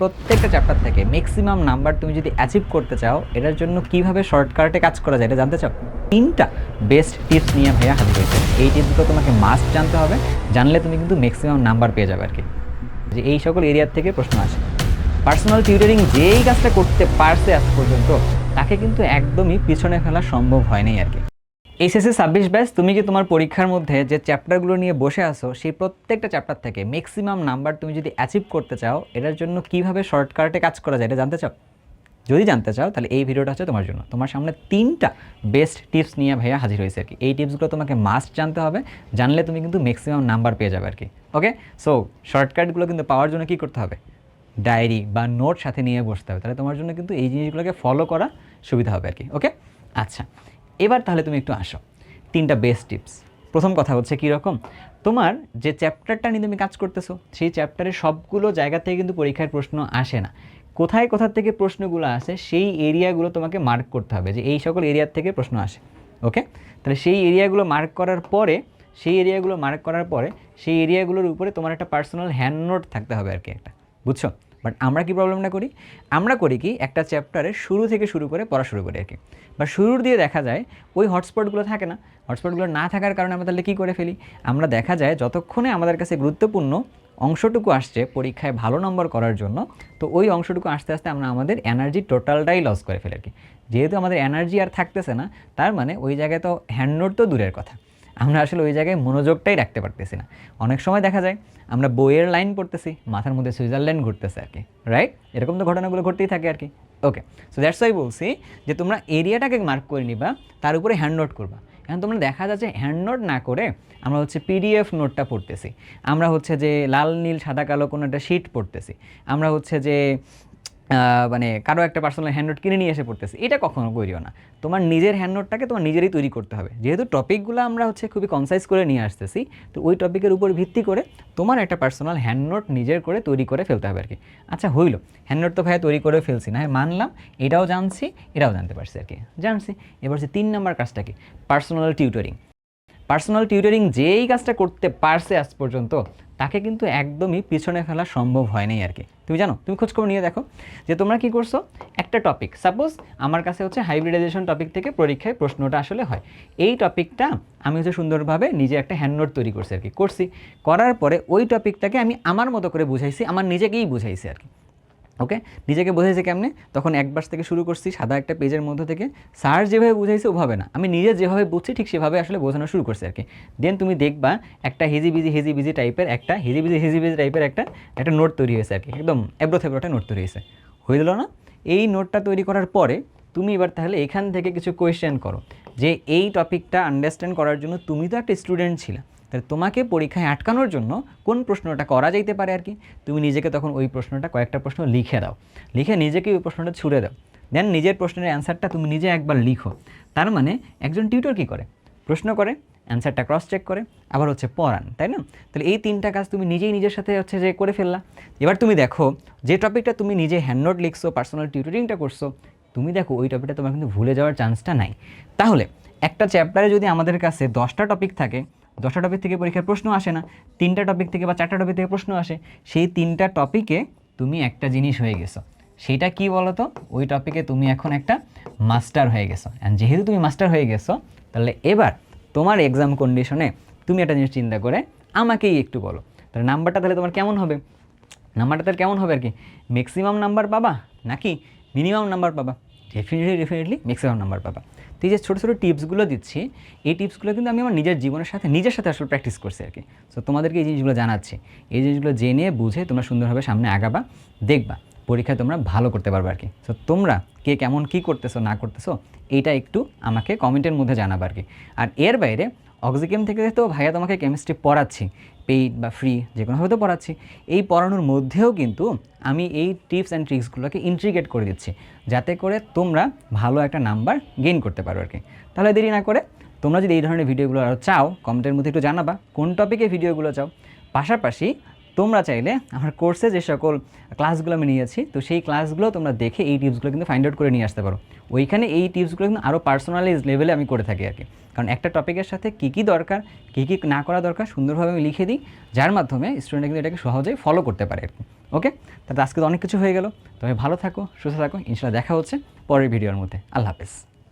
প্রত্যেকটা চ্যাপ্টার থেকে maximum number তুমি যদি অ্যাচিভ করতে চাও, এটার জন্য কীভাবে শর্টকাটে কাজ করা যায় এটা জানতে চাও? তিনটা বেস্ট টিপস নিয়ে ভাইয়া হাজির হয়েছে। এই টিপসগুলো তোমাকে মাস্ট জানতে হবে, জানলে তুমি কিন্তু ম্যাক্সিমাম নাম্বার পেয়ে যাবে আর কি যে এই সকল এরিয়ার থেকে প্রশ্ন আসে। পার্সোনাল টিউটারিং যেই কাজটা করতে পারছে আজ পর্যন্ত, তাকে কিন্তু একদমই পিছনে ফেলা সম্ভব হয়নি আর কি এইচএসসি ছাব্বিশ ব্যাচ, তুমি কি তোমার পরীক্ষার মধ্যে যে চ্যাপ্টারগুলো নিয়ে বসে আসো সেই প্রত্যেকটা চ্যাপ্টার থেকে ম্যাক্সিমাম নাম্বার তুমি যদি অ্যাচিভ করতে চাও, এটার জন্য কীভাবে শর্টকাটে কাজ করা যায়, এটা জানতে চাও? যদি জানতে চাও, তাহলে এই ভিডিওটা হচ্ছে তোমার জন্য। তোমার সামনে তিনটা বেস্ট টিপস নিয়ে ভাইয়া হাজির হয়েছে আর কি। এই টিপসগুলো তোমাকে মাস্ট জানতে হবে, জানলে তুমি কিন্তু ম্যাক্সিমাম নাম্বার পেয়ে যাবে আর কি। ওকে সো শর্টকাটগুলো কিন্তু পাওয়ার জন্য কী করতে হবে? ডায়েরি বা নোট সাথে নিয়ে বসতে হবে। তাহলে তোমার জন্য কিন্তু এই জিনিসগুলোকে ফলো করা সুবিধা হবে আর কি। ওকে আচ্ছা। এবার তাহলে তুমি একটু আসো। তিনটা বেস্ট টিপস প্রথম কথা হচ্ছে কী রকম তোমার যে চ্যাপ্টারটা নিয়ে তুমি কাজ করতেছো, সেই চ্যাপ্টারের সবগুলো জায়গা থেকে কিন্তু পরীক্ষার প্রশ্ন আসে না। কোথায় কোথা থেকে প্রশ্নগুলো আসে, সেই এরিয়াগুলো তোমাকে মার্ক করতে হবে যে এই সকল এরিয়ার থেকে প্রশ্ন আসে। ওকে তাহলে সেই এরিয়াগুলো মার্ক করার পরে, সেই এরিয়াগুলো মার্ক করার পরে, সেই এরিয়াগুলোর উপরে তোমার একটা পার্সোনাল হ্যান্ড নোট থাকতে হবে আর কি একটা। বুঝছ? বাট আমরা কি প্রবলেমটা করি? আমরা করি কি, একটা চ্যাপ্টারে শুরু থেকে শুরু করে পড়া শুরু করি আর কি। বা শুরুর দিয়ে দেখা যায়, ওই হটস্পটগুলো থাকে না। হটস্পটগুলো না থাকার কারণে আমরা তাহলে কী করে ফেলি? আমরা দেখা যায়, যতক্ষণে আমাদের কাছে গুরুত্বপূর্ণ অংশটুকু আসছে পরীক্ষায় ভালো নম্বর করার জন্য, তো ওই অংশটুকু আস্তে আস্তে আমরা আমাদের এনার্জি টোটালটাই লস করে ফেলি আর কি। যেহেতু আমাদের এনার্জি আর থাকতেছে না, তার মানে ওই জায়গায় তো হ্যান্ড নোট তো দূরের কথা। আমরা আসলে ওই জায়গায় মনোযোগটাই রাখতে পারতেছি না। অনেক সময় দেখা যায়, আমরা বইয়ের লাইন পড়তেছি, মাথার মধ্যে সুইজারল্যান্ড ঘুরতেছে আর কি রাইট এরকম তো ঘটনাগুলো ঘটতেই থাকে আর কি। ওকে সো দ্যাটস ওয়াই বলছি যে তোমরা এরিয়াটাকে মার্ক করে নিবা, তার উপরে হ্যান্ড নোট করবা। এখন তোমরা দেখা যাচ্ছে হ্যান্ড নোট না করে আমরা হচ্ছে পিডিএফ নোটটা পড়তেছি। আমরা হচ্ছে যে লাল, নীল, সাদা, কালো কোনো একটা শিট পড়তেছি। আমরা হচ্ছে যে মানে কারও একটা পার্সোনাল হ্যান্ড নোট কিনে নিয়ে এসে পড়তেছি, এটা কখনো করিও না। তোমার নিজের হ্যান্ড নোটটাকে তোমার নিজেরই তৈরি করতে হবে। যেহেতু টপিকগুলো আমরা হচ্ছে খুবই কনসাইজ করে নিয়ে আসতেছি, তো ওই টপিকের উপর ভিত্তি করে তোমার একটা পার্সোনাল হ্যান্ড নোট নিজের করে তৈরি করে ফেলতে হবে আর কি আচ্ছা হইল। হ্যান্ড নোট তো ভাইয়া তৈরি করে ফেলছি না হ্যাঁ মানলাম, এটাও জানছি এটাও জানতে পারছি আর কি জানছি। এবার হচ্ছে তিন নম্বর কাজটা কি? পার্সোনাল টিউটরিং পার্সোনাল টিউটরিং যেই কাজটা করতে পারছে আজ পর্যন্ত, তাকে কিন্তু একদমই পিছনে ফেলা সম্ভব হয়নি আর কি। তুমি জানো, তুমি খোঁজখবর নিয়ে দেখো যে তোমরা কি করছ? একটা টপিক সাপোজ আমার কাছে হচ্ছে হাইব্রিডাইজেশন টপিক থেকে পরীক্ষায় প্রশ্নটা আসলে হয়। এই টপিকটা আমি হচ্ছে সুন্দরভাবে নিজে একটা হ্যান্ড নোট তৈরি করছি আর কি। করছি, করার পরে ওই টপিকটাকে আমি আমার মতো করে বুঝাইছি, আমার নিজেকেই বুঝাইছি আর কি। ওকে নিজেকে বোঝাইছে কেমনে? তখন এক বাস থেকে শুরু করছি, সাদা একটা পেজের মধ্যে থেকে। স্যার যেভাবে বুঝাইছে, ওভাবে না। আমি নিজে যেভাবে বুঝছি, ঠিক সেভাবে আসলে বোঝানো শুরু করছি আর কি দেন তুমি দেখবা, একটা হেজি বিজি হেজি বিজি টাইপের একটা হেজি বিজি হেজি বিজি টাইপের একটা একটা নোট তৈরি হয়েছে আর কি একদম এবড়ো থেবড়ো একটা নোট তৈরি হয়েছে। হয়ে গেল না? এই নোটটা তৈরি করার পরে, তুমি এবার তাহলে এখান থেকে কিছু কোয়েশ্চেন করো। যে এই টপিকটা আন্ডারস্ট্যান্ড করার জন্য তুমি তো একটা স্টুডেন্ট ছিলে। তাহলে তোমাকে পরীক্ষায় আটকানোর জন্য কোন প্রশ্নটা করা যাইতে পারে আর কি? তুমি নিজেকে তখন ওই প্রশ্নটা কয়েকটা প্রশ্ন লিখে দাও। লিখে নিজেকে ওই প্রশ্নটা ছুড়ে দাও। দেন নিজের প্রশ্নের অ্যান্সারটা তুমি নিজে একবার লিখো। তার মানে একজন টিউটর কী করে? প্রশ্ন করে অ্যান্সারটা ক্রস চেক করে, আবার হচ্ছে পড়ান, তাই না? তাহলে এই তিনটা কাজ তুমি নিজেই নিজের সাথে হচ্ছে যে করে ফেললা। এবার তুমি দেখো, যে টপিকটা তুমি নিজে হ্যান্ড নোট লিখছো পার্সোনাল টিউটরিংটা করছ, তুমি দেখো ওই টপিকটা তোমার কিন্তু ভুলে যাওয়ার চান্সটা নাই। তাহলে একটা চ্যাপ্টারে যদি আমাদের কাছে দশটা টপিক থাকে দশটা টপিক থেকে পরীক্ষার প্রশ্ন আসে না, তিনটা টপিক থেকে বা চারটা টপিক থেকে প্রশ্ন আসে, সেই তিনটা টপিকে তুমি একটা জিনিস হয়ে গেছো। সেইটা কি বলো তো ওই টপিকে তুমি এখন একটা মাস্টার হয়ে গেছো। অ্যান্ড যেহেতু তুমি মাস্টার হয়ে গেছো, তাহলে এবার তোমার এক্সাম কন্ডিশনে তুমি একটা জিনিস চিন্তা করে আমাকেই একটু বলো। তাহলে নাম্বারটা তাহলে তোমার কেমন হবে? নাম্বারটা তাহলে কেমন হবে আর কি? ম্যাক্সিমাম নাম্বার পাবা নাকি মিনিমাম নাম্বার পাবা? ডেফিনেটলি ডেফিনেটলি ম্যাক্সিমাম নাম্বার পাবা। তো এই যে ছোটো ছোটো টিপসগুলো দিচ্ছি, এই টিপসগুলো কিন্তু আমি আমার নিজের জীবনের সাথে, নিজের সাথে আসলে প্র্যাকটিস করছি আর কি। সো তোমাদেরকে এই জিনিসগুলো জানাচ্ছি। এই জিনিসগুলো জেনে, বুঝে তোমরা সুন্দরভাবে সামনে আগাবা, দেখবা পরীক্ষায় তোমরা ভালো করতে পারবে আর কি। সো তোমরা কে কেমন, কী করতেছো, না করতেছো এইটা একটু আমাকে কমেন্টের মধ্যে জানাব আর কি। আর এর বাইরে অক্সিকেম থেকে তো ভাইয়া তোমাকে কেমিস্ট্রি পড়াচ্ছি পেইড বা ফ্রি যে কোনোভাবে তো পড়াচ্ছি, এই পড়ানোর মধ্যেও কিন্তু আমি এই টিপস অ্যান্ড ট্রিক্সগুলোকে ইন্ট্রিগেট করে দিচ্ছি, যাতে করে তোমরা ভালো একটা নাম্বার গেইন করতে পারো আর কি তাহলে দেরি না করে তোমরা যদি এই ধরনের ভিডিওগুলো আরও চাও কমেন্টের মধ্যে একটু জানাবা, কোন টপিকে ভিডিওগুলো চাও। পাশাপাশি তোমরা চাইলে আমার কোর্সে যে সকল ক্লাসগুলো আমি নিয়েছি, তো সেই ক্লাসগুলো তোমরা দেখে এই টিপসগুলো কিন্তু ফাইন্ড আউট করে নিয়ে আসতে পারো। ওইখানে এই টিপসগুলো কিন্তু আরও পার্সোনালাইজ লেভেলে আমি করে থাকি আর কি কারণ একটা টপিকের সাথে কী কী দরকার, কী কী না করা দরকার, সুন্দরভাবে আমি লিখে দিই, যার মাধ্যমে স্টুডেন্টরা কিন্তু এটাকে সহজেই ফলো করতে পারে আর কি ওকে তাহলে আজকে তো অনেক কিছু হয়ে গেল। তবে ভালো থাকো, সুস্থ থাকো, ইনশাল্লাহ দেখা হচ্ছে পরের ভিডিওর মধ্যে। আল্লাহ হাফেজ।